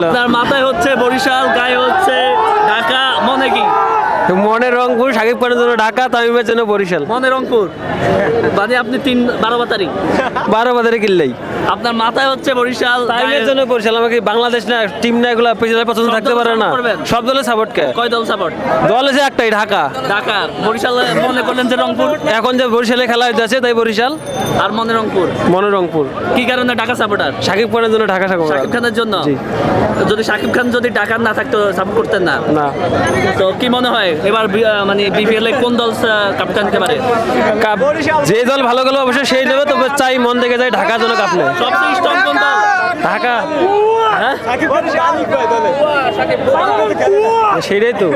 তার মাথায় হচ্ছে বরিশাল গায়ে হচ্ছে ঢাকা মনে কি? মনে রংপুর সাকিব খানের জন্য ঢাকা তামিমের জন্য বরিশাল। মনে রংপুর। বাদে আপনি তিন বারো বাতারি। বারো বাতারি কিনলেই। আপনার মাথায় হচ্ছে বরিশাল গায়ে- জন্য বরিশাল আমাকে বাংলাদেশ না টিম না এগুলো পেছনে পছন্দ থাকতে পারে না। সব দলে সাপোর্ট কে? কয় দল সাপোর্ট দল আছে একটাই ঢাকা। ঢাকার বরিশাল মনে করলেন যে রংপুর? এখন যে বরিশালে খেলা হইতেছে তাই বরিশাল। আর মনে রংপুর? মনে রংপুর। কি কারণে ঢাকা সাপোর্টার সাকিব খানের জন্য ঢাকা সাকিব খানের জন্য। যদি শাকিব খান যদি ঢাকার না থাকতো সাপোর্ট করতেন না? না। তো কি মনে হয় এবার মানে বিপিএল এ কোন দল কাপ্তান নিতে পারে? যে দল ভালো গেল অবশ্যই সেই নেবে তবে চাই মন থেকে যায় ঢাকা জন্য কাপ নেয় সবচেয়ে স্ট্রং কোন ঢাকা। হ্যাঁ সেইটাই তো।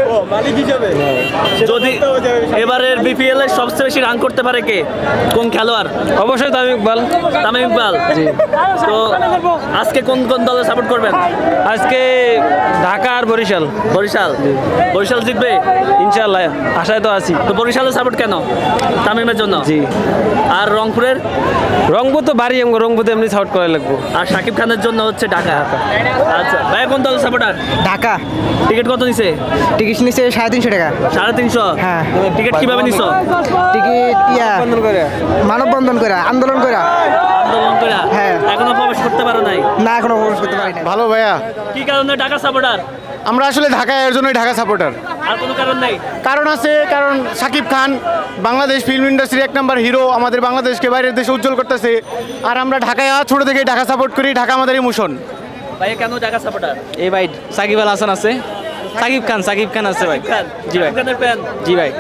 যদি এবারের বিপিএল এ সবচেয়ে বেশি রান করতে পারে কে? কোন খেলোয়াড়? অবশ্যই তামিম ইকবাল। তামিম ইকবাল। তো আজকে কোন কোন দলে সাপোর্ট করবেন? আজকে ঢাকা আর বরিশাল। বরিশাল। বরিশাল জিতবে? ইনশাল্লাহ আশায় তো আছি। তো বরিশালের সাপোর্ট কেন? তামিমের জন্য? জি। আর রংপুরের? রংপুর তো বাড়ি রংপুর তো এমনি সাপোর্ট করা লাগবো। আর সাকিব খানের জন্য হচ্ছে ঢাকা। আচ্ছা ভাইয়া কোন দল সাপোর্টার ঢাকা। টিকিট কত নিছে? টিকিট নিচ্ছে সাড়ে তিনশো টাকা। সাড়ে তিনশো? হ্যাঁ। টিকিট কীভাবে নিছো? টিকিট ইয়া মানববন্ধন করে আন্দোলন করে আন্দোলন করে হ্যাঁ। এখনও প্রবেশ করতে পারো নাই? না এখনও প্রবেশ করতে পারি না ভালো ভাইয়া। কি কারণে ঢাকা সাপোর্টার আমরা আসলে ঢাকায় এর জন্যই ঢাকা সাপোর্টার আর কোনো কারণ নেই? কারণ আছে কারণ সাকিব খান বাংলাদেশ ফিল্ম ইন্ডাস্ট্রির এক নম্বর হিরো আমাদের বাংলাদেশকে বাইরের দেশে উজ্জ্বল করতেছে। আর আমরা ঢাকায় ছোট থেকে ঢাকা সাপোর্ট করি ঢাকা আমাদের ইমোশন ভাইয়া কেন ঢাকা সাপোর্টার এই ভাই সাকিব আল হাসান আছে। সাকিব খান সাকিব খান আছে ভাই। জি ভাই। খানের ফ্যান জি ভাই।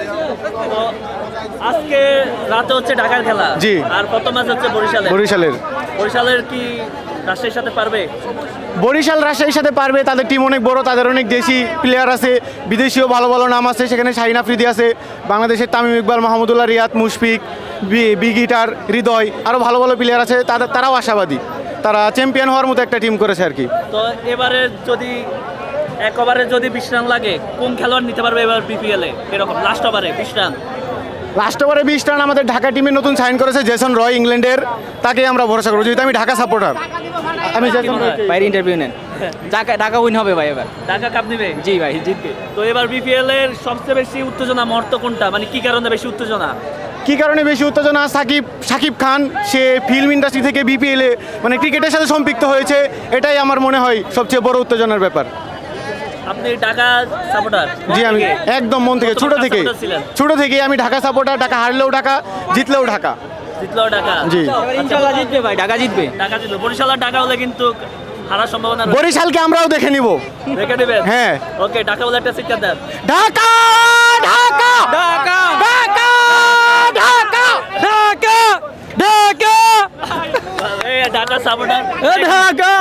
আজকে রাতে হচ্ছে ঢাকার খেলা। জি। আর প্রথম ম্যাচ হচ্ছে বরিশালে বরিশালের। বরিশালের কি রাজশাহীর সাথে পারবে? বরিশাল রাজশাহীর সাথে পারবে তাদের টিম অনেক বড় তাদের অনেক দেশি প্লেয়ার আছে বিদেশিও ভালো ভালো নাম আছে সেখানে শাহিন আফ্রিদি আছে বাংলাদেশের তামিম ইকবাল মাহমুদুল্লাহ রিয়াদ মুশফিক বি- বি গিটার হৃদয় আরও ভালো ভালো প্লেয়ার আছে তাদের তারাও আশাবাদী। তারা চ্যাম্পিয়ন হওয়ার মতো একটা টিম করেছে আর কি। তো এবারে যদি এক ওভারে যদি বিশ রান লাগে কোন খেলোয়াড় নিতে পারবে এবার বিপিএল এ? এরকম লাস্ট ওভারে বিশ রান লাস্ট ওভারে বিশ রান আমাদের ঢাকা টিমে নতুন সাইন করেছে জেসন রয় ইংল্যান্ডের তাকে আমরা ভরসা করব। যেহেতু আমি ঢাকা সাপোর্টার আমি মনে ইন্টারভিউ নেন। ঢাকা ঢাকা উইন হবে ভাই এবার। ঢাকা কাপ নিবে? জি ভাই জিতবে। তো এবার বিপিএল এর সবচেয়ে বেশি উত্তেজনা মর্ত কোনটা? মানে কি কারণে বেশি উত্তেজনা? কি কারণে বেশি উত্তেজনা? সাকিব সাকিব খান সে ফিল্ম ইন্ডাস্ট্রি থেকে বিপিএলে মানে ক্রিকেটের সাথে সম্পৃক্ত হয়েছে এটাই আমার মনে হয় সবচেয়ে বড় উত্তেজনার ব্যাপার। আপনি ঢাকা সাপোর্টার জি আমি একদম মন থেকে ছোট থেকে ছোট থেকে আমি ঢাকা সাপোর্টার ঢাকা হারলেও ঢাকা জিতলেও ঢাকা। জিতলেও ঢাকা? জি। ইনশাল্লাহ জিতবে ভাই ঢাকা জিতবে। ঢাকা জিতবে। বরিশাল আর ঢাকা হলে কিন্তু হারার সম্ভাবনা বরিশালকে আমরাও দেখে নিব। হ্যাঁ। ওকে ঢাকা বলে একটা শিক্ষা ঢাকা ঢাকা! ঢাকা! ঢাকা ঢাকা ঢাকা ঢাকা এই ঢাকা সাপোর্টার ঢাকা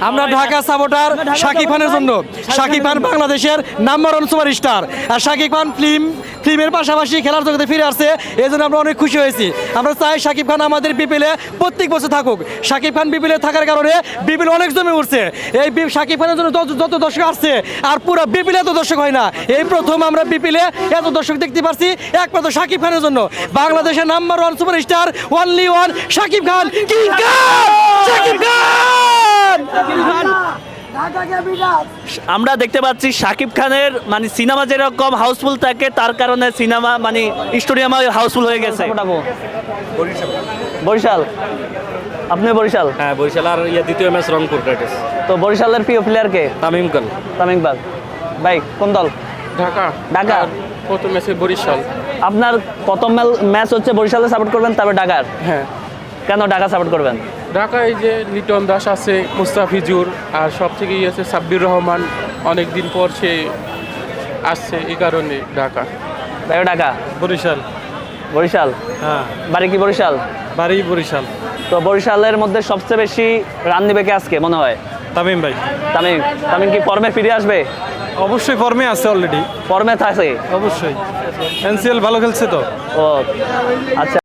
আমরা ঢাকা সাপোর্টার শাকিব খানের জন্য। শাকিব খান বাংলাদেশের নাম্বার ওয়ান সুপার স্টার আর শাকিব খান ফিল্ম ফিল্মের পাশাপাশি খেলার জগতে ফিরে আসছে এই জন্য আমরা অনেক খুশি হয়েছি। আমরা চাই শাকিব খান আমাদের বিপিলে প্রত্যেক বছর থাকুক। শাকিব খান বিপিলে থাকার কারণে বিপিএল অনেক জমে উঠছে। এই বি- শাকিব খানের জন্য যত দর্শক আসছে আর পুরো বিপিএলে এত দর্শক হয় না। এই প্রথম আমরা বিপিলে এত দর্শক দেখতে পারছি একমাত্র শাকিব খানের জন্য। বাংলাদেশের number one superstar only one Shakib Khan king Khan Shakib Khan! আমরা দেখতে পাচ্ছি শাকিব খানের মানে সিনেমা যেরকম হাউসফুল থাকে তার কারণে সিনেমা মানে স্টেডিয়াম হাউসফুল হয়ে গেছে। বরিশাল আপনি বরিশাল। হ্যাঁ বরিশাল আর ইয়া দ্বিতীয় ম্যাচ রংপুর রাইডার্স তো বরিশালের প্রিয় প্লেয়ার কে? তামিম খান। তামিম ইকবাল ভাই কোন দল? ঢাকা। ঢাকা? প্রথম ম্যাচে বরিশাল। আপনার প্রথম ম্যাচ হচ্ছে বরিশালে সাপোর্ট করবেন তারপর ঢাকার? হ্যাঁ। কেন ঢাকা সাপোর্ট করবেন? ঢাকায় যে লিটন দাস আছে মুস্তাফিজুর আর সব থেকে ইয়ে আছে সাব্বির রহমান। অনেক দিন পর সে আসছে এই কারণে ঢাকা। ভাই ঢাকা? বরিশাল। বরিশাল? হ্যাঁ। বাড়ি কি বরিশাল? বাড়ি বরিশাল। তো বরিশালের মধ্যে সবচেয়ে বেশি রান নেবে কে আজকে মনে হয়? তামিম ভাই। তামিম। তামিম কি ফর্মে ফিরে আসবে? অবশ্যই ফর্মে আছে অলরেডি ফর্মে থাকে? অবশ্যই। এনসিএল ভালো খেলছে তো। ও আচ্ছা।